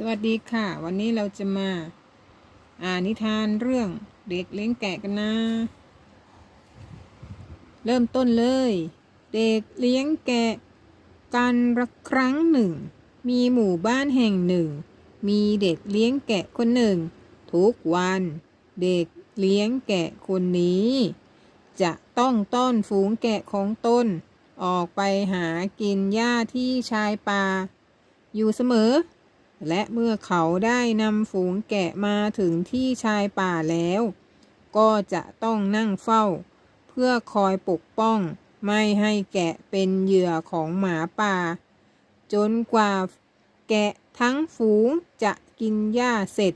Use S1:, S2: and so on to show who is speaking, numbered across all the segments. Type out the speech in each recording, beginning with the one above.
S1: สวัสดีค่ะ วันนี้เราจะมา อ่านนิทานเรื่องเด็กเลี้ยงแกะกันนะ เริ่มต้นเลย เด็กเลี้ยงแกะ กันละครั้งหนึ่ง มีหมู่บ้านแห่งหนึ่ง มีเด็กเลี้ยงแกะคนหนึ่ง ทุกวัน เด็กเลี้ยงแกะคนนี้ จะต้องต้อนฝูงแกะของตนออกไปหากินหญ้าที่ชายป่า อยู่เสมอ และเมื่อเขาได้นำฝูงแกะมาถึงที่ชายป่าแล้ว ก็จะต้องนั่งเฝ้า เพื่อคอยปกป้อง ไม่ให้แกะเป็นเหยื่อของหมาป่า จนกว่าแกะทั้งฝูงจะกินหญ้าเสร็จ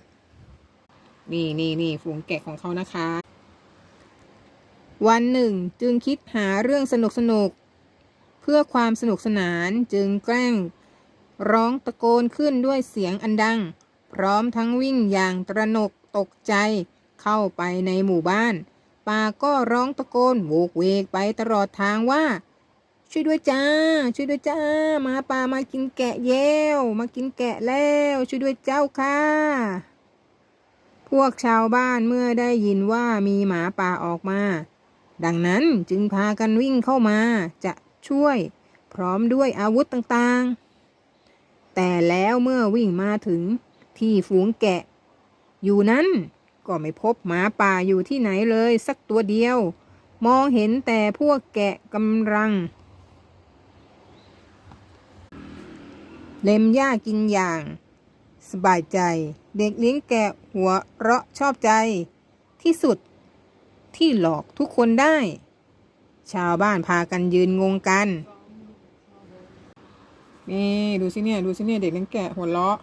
S1: นี่นี่นี่ฝูงแกะของเขานะคะ วันหนึ่งจึงคิดหาเรื่องสนุกสนุกๆเพื่อความสนุกสนานจึงแกล้ง ร้องตะโกนขึ้นด้วยเสียงอันดัง พร้อมทั้งวิ่งอย่างตระหนกตกใจ เข้าไปในหมู่บ้าน ป่าก็ร้องตะโกนโวกเวกไปตลอดทางว่า ช่วยด้วยจ้า ช่วยด้วยจ้าหมาป่ามากินแกะเย้วมากินแกะแล้ว ช่วยด้วยเจ้าค่ะพวกชาวบ้านเมื่อได้ยินว่ามีหมาป่าออกมา ดังนั้นจึงพากันวิ่งเข้ามาจะช่วย พร้อมด้วยอาวุธต่างๆ แต่แล้วเมื่อวิ่งมาถึงที่ฝูงแกะ อยู่นั้นก็ไม่พบหมาป่าอยู่ที่ไหนเลยสักตัวเดียว มองเห็นแต่พวกแกะกำลัง เล็มหญ้ากินอย่าง สบายใจ เด็กเลี้ยงแกะหัวเราะชอบใจ ที่สุดที่หลอกทุกคนได้ ชาวบ้านพากันยืนงงกัน นี่ดูสิเนี่ยดูสิเนี่ยเด็กเลี้ยงแกะหัวเราะ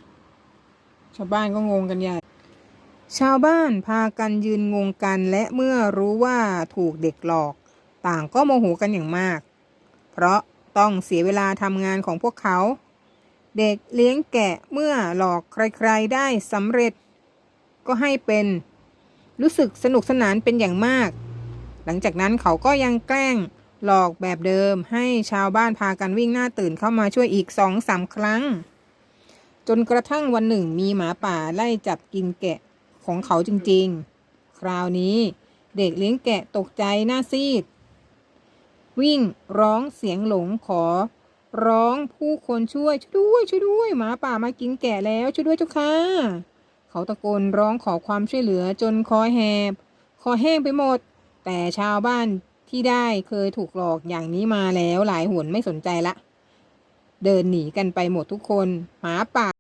S1: ชาวบ้านก็งงกันใหญ่ ชาวบ้านพากันยืนงงกันและเมื่อรู้ว่าถูกเด็กหลอก ต่างก็โมโหกันอย่างมาก เพราะต้องเสียเวลาทำงานของพวกเขา เด็กเลี้ยงแกะเมื่อหลอกใครๆได้สำเร็จ ก็ให้เป็น รู้สึกสนุกสนานเป็นอย่างมาก หลังจากนั้นเขาก็ยังแกล้ง หลอกแบบเดิมให้ชาวบ้านพากันวิ่งหน้าตื่นเข้ามาช่วยอีกสองสามครั้ง จนกระทั่งวันหนึ่งมีหมาป่าไล่จับกินแกะของเขาจริงๆ คราวนี้เด็กเลี้ยงแกะตกใจหน้าซีด วิ่งร้องเสียงหลงขอ ร้องผู้คนช่วยช่วยด้วยช่วยด้วยหมาป่ามากินแกะแล้วช่วยด้วยเจ้าค่ะเขาตะโกนร้องขอความช่วยเหลือจนคอแหบคอแห้งไปหมด แต่ชาวบ้าน ที่ได้เคยถูกหลอกอย่างนี้มาแล้วหลายหนไม่สนใจละ เดินหนีกันไปหมดทุกคน หมาป่า